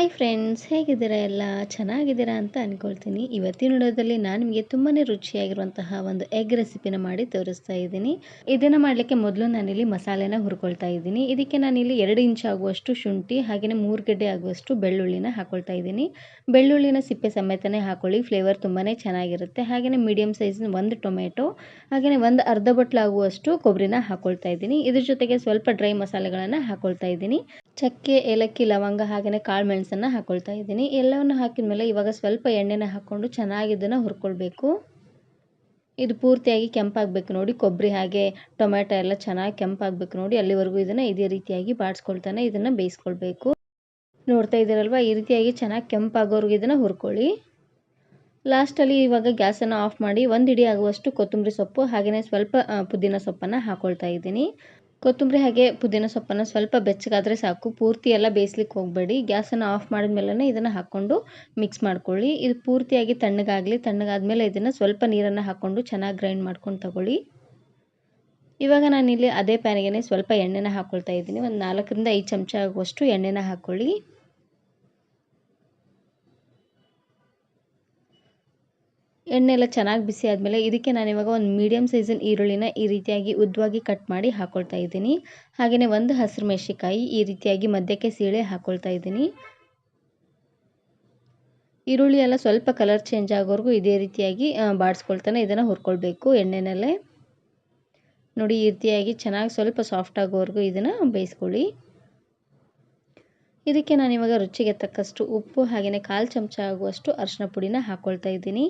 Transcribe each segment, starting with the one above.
Hi friends ಹೇಗಿದ್ದೀರಾ ಎಲ್ಲ? ಚೆನ್ನಾಗಿದ್ದೀರಾ ಅಂತ ಅಂದ್ಕೊಳ್ತೀನಿ ಇವತ್ತಿನ ವಿಡಿಯೋದಲ್ಲಿ ನಾನು ನಿಮಗೆ ತುಂಬಾ ರುಚಿಯಾಗಿರುವಂತಹ ಒಂದು ಎಗ್ ರೆಸಿಪಿನ ಮಾಡಿ ತೋರಿಸ್ತಾ ಇದ್ದೀನಿ. ಇದನ್ನು ಮಾಡಲಿಕ್ಕೆ ಮೊದಲು ನಾನಿಲ್ಲಿ ಮಸಾಲೆನ ಹುರ್ಕೊಳ್ತಾ ಇದ್ದೀನಿ. ಇದಕ್ಕೆ ನಾನಿಲ್ಲಿ ಎರಡು ಇಂಚ್ ಆಗುವಷ್ಟು ಶುಂಠಿ ಹಾಗೆಯೇ ಮೂರು ಗಡ್ಡೆ ಆಗುವಷ್ಟು ಬೆಳ್ಳುಳ್ಳಿನ ಹಾಕೊಳ್ತಾ ಇದ್ದೀನಿ. ಬೆಳ್ಳುಳ್ಳಿನ ಸಿಪ್ಪೆ ಸಮೇತನೇ ಹಾಕೊಳ್ಳಿ. ಫ್ಲೇವರ್ ತುಂಬಾ ಚೆನ್ನಾಗಿರುತ್ತೆ. ಹಾಗೆಯೇ ಮೀಡಿಯಮ್ ಸೈಜಿನ ಒಂದು ಟೊಮೆಟೊ ಹಾಗೆಯೇ ಒಂದು ಅರ್ಧ ಬಟ್ಲು ಆಗುವಷ್ಟು ಕೊಬ್ಬರಿನ ಹಾಕೊಳ್ತಾ ಇದ್ದೀನಿ. ಇದ್ರ ಜೊತೆಗೆ ಸ್ವಲ್ಪ ಡ್ರೈ ಮಸಾಲೆಗಳನ್ನು ಹಾಕೊಳ್ತಾ ಇದ್ದೀನಿ. ಚಕ್ಕೆ, ಏಲಕ್ಕಿ, ಲವಂಗ ಹಾಗೆಯೇ ಕಾಳು ಮೆಣಸನ್ನು ಹಾಕೊಳ್ತಾ ಇದ್ದೀನಿ. ಎಲ್ಲವನ್ನು ಹಾಕಿದ ಮೇಲೆ ಇವಾಗ ಸ್ವಲ್ಪ ಎಣ್ಣೆನ ಹಾಕ್ಕೊಂಡು ಚೆನ್ನಾಗಿ ಇದನ್ನು ಹುರ್ಕೊಳ್ಬೇಕು. ಇದು ಪೂರ್ತಿಯಾಗಿ ಕೆಂಪಾಗಬೇಕು ನೋಡಿ. ಕೊಬ್ಬರಿ ಹಾಗೆ ಟೊಮೆಟೊ ಎಲ್ಲ ಚೆನ್ನಾಗಿ ಕೆಂಪಾಗಬೇಕು ನೋಡಿ. ಅಲ್ಲಿವರೆಗೂ ಇದನ್ನು ಇದೇ ರೀತಿಯಾಗಿ ಬಾಡಿಸ್ಕೊಳ್ತಾನೆ, ಇದನ್ನು ಬೇಯಿಸ್ಕೊಳ್ಬೇಕು. ನೋಡ್ತಾ ಇದ್ದೀರಲ್ವ? ಈ ರೀತಿಯಾಗಿ ಚೆನ್ನಾಗಿ ಕೆಂಪಾಗೋರ್ಗು ಇದನ್ನು ಹುರ್ಕೊಳ್ಳಿ. ಲಾಸ್ಟಲ್ಲಿ ಇವಾಗ ಗ್ಯಾಸನ್ನು ಆಫ್ ಮಾಡಿ ಒಂದು ಇಡಿ ಆಗುವಷ್ಟು ಕೊತ್ತಂಬರಿ ಸೊಪ್ಪು ಹಾಗೆಯೇ ಸ್ವಲ್ಪ ಪುದೀನ ಸೊಪ್ಪನ್ನು ಹಾಕ್ಕೊಳ್ತಾ ಇದ್ದೀನಿ. ಕೊತ್ತಂಬರಿ ಹಾಗೆ ಪುದೀನ ಸೊಪ್ಪನ್ನು ಸ್ವಲ್ಪ ಬೆಚ್ಚಗಾದರೆ ಸಾಕು. ಪೂರ್ತಿ ಎಲ್ಲ ಬೇಯಿಸ್ಲಿಕ್ಕೆ ಹೋಗಬೇಡಿ. ಗ್ಯಾಸನ್ನು ಆಫ್ ಮಾಡಿದ್ಮೇಲೆ ಇದನ್ನ ಹಾಕ್ಕೊಂಡು ಮಿಕ್ಸ್ ಮಾಡ್ಕೊಳ್ಳಿ. ಇದು ಪೂರ್ತಿಯಾಗಿ ತಣ್ಣಗಾಗಲಿ, ತಣ್ಣಗಾದ್ಮೇಲೆ ಇದನ್ನು ಸ್ವಲ್ಪ ನೀರನ್ನು ಹಾಕ್ಕೊಂಡು ಚೆನ್ನಾಗಿ ಗ್ರೈಂಡ್ ಮಾಡ್ಕೊಂಡು ತಗೊಳ್ಳಿ. ಇವಾಗ ನಾನಿಲ್ಲಿ ಅದೇ ಪ್ಯಾನಿಗೆ ಸ್ವಲ್ಪ ಎಣ್ಣೆನ ಹಾಕ್ಕೊಳ್ತಾ ಇದ್ದೀನಿ. ಒಂದು ನಾಲ್ಕರಿಂದ ಐದು ಚಮಚ ಆಗುವಷ್ಟು ಎಣ್ಣೆನ ಹಾಕ್ಕೊಳ್ಳಿ ಎಣ್ಣೆ ಎಲ್ಲ ಚೆನ್ನಾಗಿ ಬಿಸಿ ಆದಮೇಲೆ ಇದಕ್ಕೆ ನಾನು ಇವಾಗ ಒಂದು ಮೀಡಿಯಮ್ ಸೈಜಿನ ಈರುಳ್ಳಿನ ಈ ರೀತಿಯಾಗಿ ಉದ್ದವಾಗಿ ಕಟ್ ಮಾಡಿ ಹಾಕ್ಕೊಳ್ತಾ ಇದ್ದೀನಿ. ಹಾಗೆಯೇ ಒಂದು ಹಸಿರು ಮೆಣಸಿಕಾಯಿ ಈ ರೀತಿಯಾಗಿ ಮಧ್ಯಕ್ಕೆ ಸೀಳೆ ಹಾಕ್ಕೊಳ್ತಾ ಇದ್ದೀನಿ. ಈರುಳ್ಳಿ ಎಲ್ಲ ಸ್ವಲ್ಪ ಕಲರ್ ಚೇಂಜ್ ಆಗೋವರೆಗೂ ಇದೇ ರೀತಿಯಾಗಿ ಬಾಡಿಸ್ಕೊಳ್ತಾನೆ ಇದನ್ನು ಹುರ್ಕೊಳ್ಬೇಕು ಎಣ್ಣೆನಲ್ಲೇ. ನೋಡಿ ಈ ರೀತಿಯಾಗಿ ಚೆನ್ನಾಗಿ ಸ್ವಲ್ಪ ಸಾಫ್ಟ್ ಆಗೋವರೆಗೂ ಇದನ್ನು ಬೇಯಿಸ್ಕೊಳ್ಳಿ. ಇದಕ್ಕೆ ನಾನು ಇವಾಗ ರುಚಿಗೆ ತಕ್ಕಷ್ಟು ಉಪ್ಪು ಹಾಗೆಯೇ ಕಾಲು ಚಮಚ ಆಗುವಷ್ಟು ಅರಿಶಿನ ಪುಡಿನ ಹಾಕ್ಕೊಳ್ತಾ ಇದ್ದೀನಿ.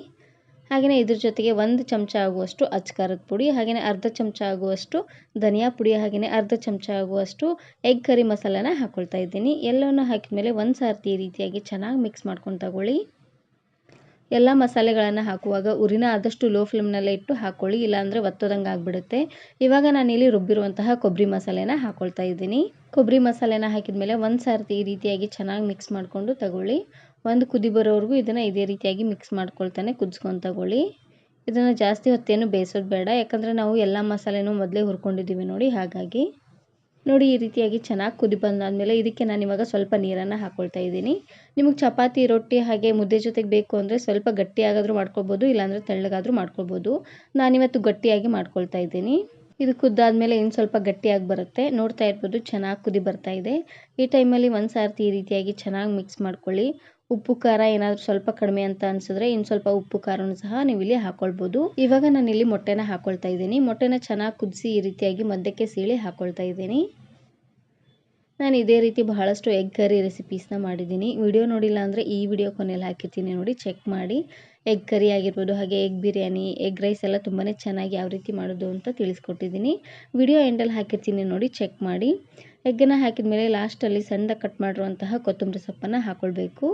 ಹಾಗೆಯೇ ಇದ್ರ ಜೊತೆಗೆ ಒಂದು ಚಮಚ ಆಗುವಷ್ಟು ಅಚ್ಕಾರದ ಪುಡಿ ಹಾಗೆಯೇ ಅರ್ಧ ಚಮಚ ಆಗುವಷ್ಟು ಧನಿಯಾ ಪುಡಿ ಹಾಗೆಯೇ ಅರ್ಧ ಚಮಚ ಆಗುವಷ್ಟು ಎಗ್ ಕರಿ ಮಸಾಲಾನ ಹಾಕ್ಕೊಳ್ತಾ ಇದ್ದೀನಿ. ಎಲ್ಲವನ್ನು ಹಾಕಿದ ಮೇಲೆ ಒಂದು ಸಾರ್ತಿ ಈ ರೀತಿಯಾಗಿ ಚೆನ್ನಾಗಿ ಮಿಕ್ಸ್ ಮಾಡ್ಕೊಂಡು ತಗೊಳ್ಳಿ. ಎಲ್ಲ ಮಸಾಲೆಗಳನ್ನು ಹಾಕುವಾಗ ಉರಿನ ಆದಷ್ಟು ಲೋ ಫ್ಲೇಮ್ನಲ್ಲೇ ಇಟ್ಟು ಹಾಕ್ಕೊಳ್ಳಿ ಇಲ್ಲಾಂದರೆ ಒತ್ತೋದಂಗೆ ಆಗಿಬಿಡುತ್ತೆ. ಇವಾಗ ನಾನಿಲ್ಲಿ ರುಬ್ಬಿರುವಂತಹ ಕೊಬ್ಬರಿ ಮಸಾಲೆನ ಹಾಕ್ಕೊಳ್ತಾ ಇದ್ದೀನಿ. ಕೊಬ್ಬರಿ ಮಸಾಲೆನ ಹಾಕಿದ ಮೇಲೆ ಒಂದು ಸಾರ್ತಿ ಈ ರೀತಿಯಾಗಿ ಚೆನ್ನಾಗಿ ಮಿಕ್ಸ್ ಮಾಡಿಕೊಂಡು ತಗೊಳ್ಳಿ. ಒಂದು ಕುದಿ ಬರೋವರೆಗೂ ಇದನ್ನು ಇದೇ ರೀತಿಯಾಗಿ ಮಿಕ್ಸ್ ಮಾಡ್ಕೊಳ್ತಾನೆ ಕುದಿಸ್ಕೊಂತಗೊಳ್ಳಿ ಇದನ್ನು ಜಾಸ್ತಿ ಹೊತ್ತೇನು ಬೇಯಿಸೋದು ಬೇಡ, ಯಾಕಂದರೆ ನಾವು ಎಲ್ಲ ಮಸಾಲೆನೂ ಮೊದಲೇ ಹುರ್ಕೊಂಡಿದ್ದೀವಿ ನೋಡಿ ಹಾಗಾಗಿ. ನೋಡಿ ಈ ರೀತಿಯಾಗಿ ಚೆನ್ನಾಗಿ ಕುದಿ ಬಂದಾದಮೇಲೆ ಇದಕ್ಕೆ ನಾನು ಇವಾಗ ಸ್ವಲ್ಪ ನೀರನ್ನು ಹಾಕ್ಕೊಳ್ತಾ ಇದ್ದೀನಿ. ನಿಮಗೆ ಚಪಾತಿ, ರೊಟ್ಟಿ ಹಾಗೆ ಮುದ್ದೆ ಜೊತೆಗೆ ಬೇಕು ಅಂದರೆ ಸ್ವಲ್ಪ ಗಟ್ಟಿಯಾಗಾದರೂ ಮಾಡ್ಕೊಬೋದು ಇಲ್ಲಾಂದರೆ ತೆಳ್ಳಗಾದರೂ ಮಾಡ್ಕೊಬೋದು ನಾನಿವತ್ತು ಗಟ್ಟಿಯಾಗಿ ಮಾಡ್ಕೊಳ್ತಾ ಇದ್ದೀನಿ. ಇದು ಕುದ್ದಾದಮೇಲೆ ಇನ್ನು ಸ್ವಲ್ಪ ಗಟ್ಟಿಯಾಗಿ ಬರುತ್ತೆ. ನೋಡ್ತಾ ಇರ್ಬೋದು ಚೆನ್ನಾಗಿ ಕುದಿ ಬರ್ತಾ ಇದೆ. ಈ ಟೈಮಲ್ಲಿ ಒಂದು ಸಾರ್ತಿ ಈ ರೀತಿಯಾಗಿ ಚೆನ್ನಾಗಿ ಮಿಕ್ಸ್ ಮಾಡ್ಕೊಳ್ಳಿ. ಉಪ್ಪು ಖಾರ ಏನಾದರೂ ಸ್ವಲ್ಪ ಕಡಿಮೆ ಅಂತ ಅನ್ಸಿದ್ರೆ ಇನ್ನು ಸ್ವಲ್ಪ ಉಪ್ಪು ಖಾರನೂ ಸಹ ನೀವಿಲ್ಲಿ ಇಲ್ಲಿ ಹಾಕ್ಕೊಳ್ಬೋದು ಇವಾಗ ನಾನಿಲ್ಲಿ ಮೊಟ್ಟೆನ ಹಾಕ್ಕೊಳ್ತಾ ಇದ್ದೀನಿ. ಮೊಟ್ಟೆನ ಚೆನ್ನಾಗಿ ಕುದಿಸಿ ಈ ರೀತಿಯಾಗಿ ಮಧ್ಯಕ್ಕೆ ಸೀಳಿ ಹಾಕೊಳ್ತಾ ಇದ್ದೀನಿ. ನಾನು ಇದೇ ರೀತಿ ಬಹಳಷ್ಟು ಎಗ್ ಕರಿ ರೆಸಿಪೀಸ್ನ ಮಾಡಿದ್ದೀನಿ. ವಿಡಿಯೋ ನೋಡಿಲ್ಲ ಅಂದರೆ ಈ ವಿಡಿಯೋ ಕೊನೆಯಲ್ಲಿ ಹಾಕಿರ್ತೀನಿ ನೋಡಿ ಚೆಕ್ ಮಾಡಿ. ಎಗ್ ಕರಿ ಆಗಿರ್ಬೋದು, ಹಾಗೆ ಎಗ್ ಬಿರಿಯಾನಿ ಎಗ್ ರೈಸ್ ಎಲ್ಲ ತುಂಬಾ ಚೆನ್ನಾಗಿ ಯಾವ ರೀತಿ ಮಾಡೋದು ಅಂತ ತಿಳಿಸ್ಕೊಟ್ಟಿದ್ದೀನಿ. ವಿಡಿಯೋ ಎಂಡಲ್ಲಿ ಹಾಕಿರ್ತೀನಿ ನೋಡಿ ಚೆಕ್ ಮಾಡಿ. ಎಗ್ಗನ್ನು ಹಾಕಿದ ಮೇಲೆ ಲಾಸ್ಟಲ್ಲಿ ಸಣ್ಣ ಕಟ್ ಮಾಡಿರುವಂತಹ ಕೊತ್ತಂಬರಿ ಸೊಪ್ಪನ್ನು ಹಾಕ್ಕೊಳ್ಬೇಕು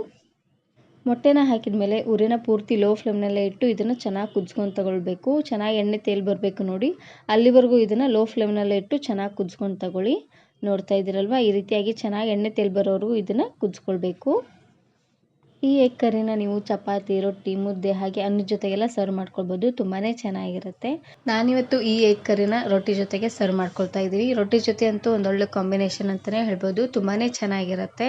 ಮೊಟ್ಟೆನ ಹಾಕಿದ ಮೇಲೆ ಉರಿನ ಪೂರ್ತಿ ಲೋ ಫ್ಲೇಮ್ನಲ್ಲೇ ಇಟ್ಟು ಇದನ್ನು ಚೆನ್ನಾಗಿ ಕುದಿಸ್ಕೊಂಡು ತಗೊಳ್ಬೇಕು. ಚೆನ್ನಾಗಿ ಎಣ್ಣೆ ತೇಲ್ ಬರಬೇಕು ನೋಡಿ. ಅಲ್ಲಿವರೆಗೂ ಇದನ್ನು ಲೋ ಫ್ಲೇಮ್ನಲ್ಲೇ ಇಟ್ಟು ಚೆನ್ನಾಗಿ ಕುದಿಸ್ಕೊಂಡು ತಗೊಳ್ಳಿ. ನೋಡ್ತಾ ಇದ್ದೀರಲ್ವ? ಈ ರೀತಿಯಾಗಿ ಚೆನ್ನಾಗಿ ಎಣ್ಣೆ ತೇಲ್ ಬರೋವರೆಗೂ ಇದನ್ನು ಕುದ್ಸ್ಕೊಳ್ಬೇಕು. ಈ ಎಗ್ ಕರಿನ ನೀವು ಚಪಾತಿ, ರೊಟ್ಟಿ, ಮುದ್ದೆ ಹಾಗೆ ಅನ್ನ ಜೊತೆಗೆಲ್ಲ ಸರ್ವ್ ಮಾಡ್ಕೊಳ್ಬೋದು. ತುಂಬಾ ಚೆನ್ನಾಗಿರುತ್ತೆ. ನಾನಿವತ್ತು ಈ ಎಗ್ ಕರಿನ ರೊಟ್ಟಿ ಜೊತೆಗೆ ಸರ್ವ್ ಮಾಡ್ಕೊಳ್ತಾ ಇದ್ದೀವಿ. ರೊಟ್ಟಿ ಜೊತೆ ಅಂತೂ ಒಂದೊಳ್ಳೆ ಕಾಂಬಿನೇಷನ್ ಅಂತಲೇ ಹೇಳ್ಬೋದು. ತುಂಬಾ ಚೆನ್ನಾಗಿರುತ್ತೆ.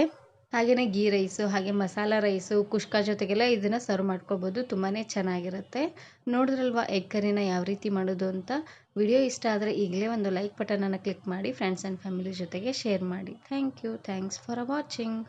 ಹಾಗೆಯೇ ಗೀ ರೈಸು, ಹಾಗೆ ಮಸಾಲ ರೈಸು, ಕುಷ್ಕ ಜೊತೆಗೆಲ್ಲ ಇದನ್ನು ಸರ್ವ್ ಮಾಡ್ಕೊಬೋದು ತುಂಬಾ ಚೆನ್ನಾಗಿರುತ್ತೆ. ನೋಡಿದ್ರಲ್ವ ಎಗ್ ಕರಿನ ಯಾವ ರೀತಿ ಮಾಡೋದು ಅಂತ? ವಿಡಿಯೋ ಇಷ್ಟ ಆದರೆ ಈಗಲೇ ಒಂದು ಲೈಕ್ ಬಟನನ್ನು ಕ್ಲಿಕ್ ಮಾಡಿ ಫ್ರೆಂಡ್ಸ್ ಆ್ಯಂಡ್ ಫ್ಯಾಮಿಲಿ ಜೊತೆಗೆ ಶೇರ್ ಮಾಡಿ. Thank you thanks for watching